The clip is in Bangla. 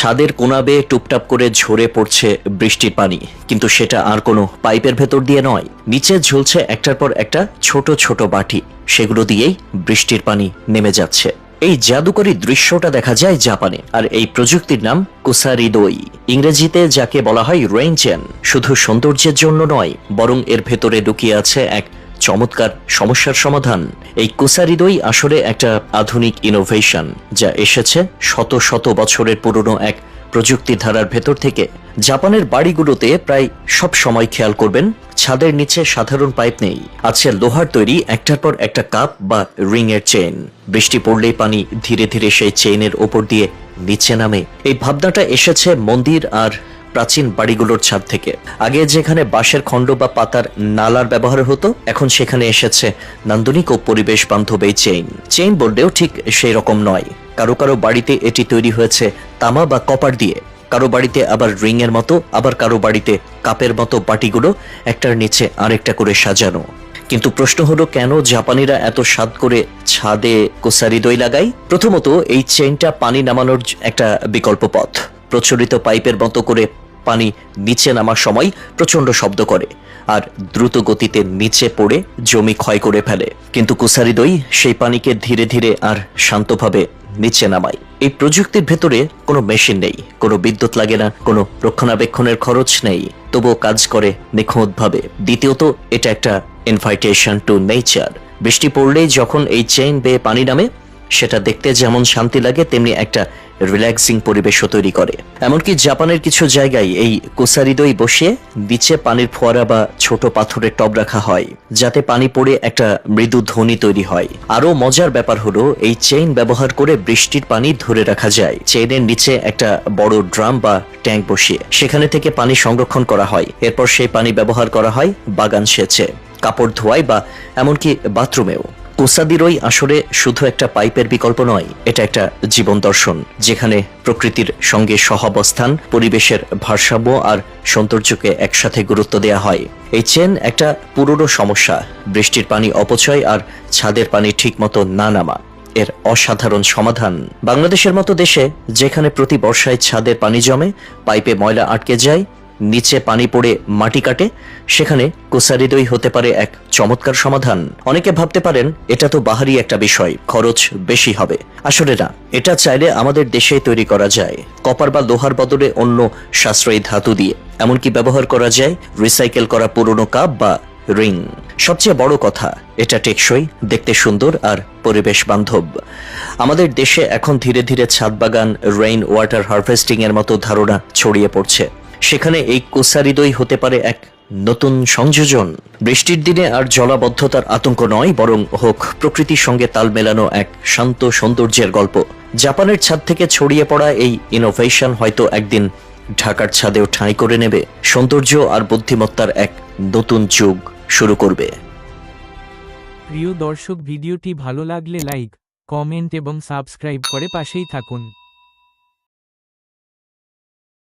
ছাদের কোনা বেয়ে টুপটাপ করে ঝরে পড়ছে বৃষ্টির পানি। কিন্তু সেটা আর কোনো পাইপের ভেতর দিয়ে নয়। নিচে ঝুলছে একটার পর একটা ছোট ছোট বাটি। সেগুলো দিয়েই বৃষ্টির পানি নেমে যাচ্ছে। এই জাদুকরী দৃশ্যটা দেখা যায় জাপানে, আর এই প্রযুক্তির নাম কুসারিদোই। ইংরেজিতে যাকে বলা হয় রেইনচেন, শুধু সৌন্দর্যের জন্য নয়, বরং এর ভেতরে লুকিয়ে আছে এক চমৎকার সমস্যার সমাধান। এই কুসারিদোই আসলে একটা আধুনিক ইনোভেশন যা এসেছে শত শত বছরের পুরনো এক প্রযুক্তি ধারার ভেতর থেকে। জাপানের বাড়িগুলোতে প্রায় সব সময় খেয়াল করবেন, ছাদের নিচে সাধারণ পাইপ নেই। আছে লোহার তৈরি একটার পর একটা কাপ বা রিং এর চেইন। বৃষ্টি পড়লেই পানি ধীরে ধীরে সেই চেইনের ওপর দিয়ে নিচে নামে। এই ভাবনাটা এসেছে মন্দির আর প্রাচীন বাড়িগুলোর ছাদ থেকে। আগে যেখানে বাঁশের খণ্ড বা পাতার নালার ব্যবহার হতো, এখন সেখানে এসেছে নান্দনিক ও পরিবেশ বান্ধব এই চেইন। চেইন বললেও ঠিক সেই রকম নয়। কারও কারও বাড়িতে এটি তৈরি হয়েছে তামা বা কপার দিয়ে। কারও বাড়িতে আবার রিং এর মতো, আবার কারও বাড়িতে কাপের মতো বাটিগুলো একটার নিচে আরেকটা করে সাজানো। কিন্তু প্রশ্ন হলো, কেন জাপানিরা এত স্বাদ করে ছাদে কোসারি দই লাগায়? প্রথমত, এই চেইনটা পানি নামানোর একটা বিকল্প পথ। প্রচলিত পাইপের মতো করে পানি নিচে নামার সময় প্রচণ্ড শব্দ করে আর দ্রুত গতিতে নিচে পড়ে জমি ক্ষয় করে ফেলে। কিন্তু কুসারি দই সেই পানিকে ধীরে ধীরে আর শান্তভাবে নিচে নামায়। এই প্রযুক্তির ভেতরে কোনো মেশিন নেই, কোনো বিদ্যুৎ লাগে না, কোনো রক্ষণাবেক্ষণের খরচ নেই। তবুও কাজ করে নিখুঁতভাবে। দ্বিতীয়ত, এটা একটা ইনভাইটেশন টু নেচার বৃষ্টি পড়লেই যখন এই চেইন বেয়ে পানি নামে সেটা দেখতে যেমন শান্তি লাগে, তেমনি একটা রিল্যাক্সিং পরিবেশও তৈরি করে। এমনকি জাপানের কিছু জায়গায় এই কোসারি দই বসিয়ে নিচে পানির ফোয়ারা বা ছোট পাথরের টব রাখা হয়, যাতে পানি পড়ে একটা মৃদু ধ্বনি তৈরি হয়। আরও মজার ব্যাপার হলো, এই চেইন ব্যবহার করে বৃষ্টির পানি ধরে রাখা যায়। চেইনের নিচে একটা বড় ড্রাম বা ট্যাঙ্ক বসিয়ে সেখানে থেকে পানি সংরক্ষণ করা হয়। এরপর সেই পানি ব্যবহার করা হয় বাগান সেচে, কাপড় ধোয়ায় বা এমনকি বাথরুমেও। কোসাদিরই আসরে শুধু একটা পাইপের বিকল্প নয়, এটা একটা জীবন দর্শন, যেখানে প্রকৃতির সঙ্গে সহাবস্থান, পরিবেশের ভারসাম্য আর সৌন্দর্যকে একসাথে গুরুত্ব দেওয়া হয়। এই চেন একটা পুরনো সমস্যা, বৃষ্টির পানি অপচয় আর ছাদের পানি ঠিকমতো না নামা। এর অসাধারণ সমাধান। বাংলাদেশের মতো দেশে, যেখানে প্রতি বর্ষায় ছাদের পানি জমে, পাইপে ময়লা আটকে যায় নিচে পানি পড়ে মাটি কাটে, সেখানে কোসারিদই হতে পারে এক চমৎকার সমাধান। অনেকে ভাবতে পারেন, এটা তো বাহারি একটা বিষয়, খরচ বেশি হবে। আসলে না, এটা চাইলে আমাদের দেশেই তৈরি করা যায়। কপার বা লোহার বদলে অন্য সাশ্রয়ী ধাতু দিয়ে। এমনকি ব্যবহার করা যায় রিসাইকেল করা পুরনো কাপ বা রিং। সবচেয়ে বড় কথা, এটা টেকসই, দেখতে সুন্দর আর পরিবেশ বান্ধব। আমাদের দেশে এখন ধীরে ধীরে ছাদ বাগান রেইন ওয়াটার হারভেস্টিং এর মতো ধারণা ছড়িয়ে পড়ছে। সেখানে এই কোসারিদই হতে পারে এক নতুন সংযোজন। বৃষ্টির দিনে আর জলাবদ্ধতার আতঙ্ক নয়, বরং হোক, প্রকৃতির সঙ্গে তাল মেলানো এক শান্ত সৌন্দর্যের গল্প। জাপানের ছাদ থেকে ছড়িয়ে পড়া এই ইনোভেশন হয়তো একদিন ঢাকার ছাদেও ঠাঁই করে নেবে। সৌন্দর্য আর বুদ্ধিমত্তার এক নতুন যুগ শুরু করবে। প্রিয় দর্শক, ভিডিওটি ভালো লাগলে লাইক, কমেন্ট এবং সাবস্ক্রাইব করে পাশেই থাকুন।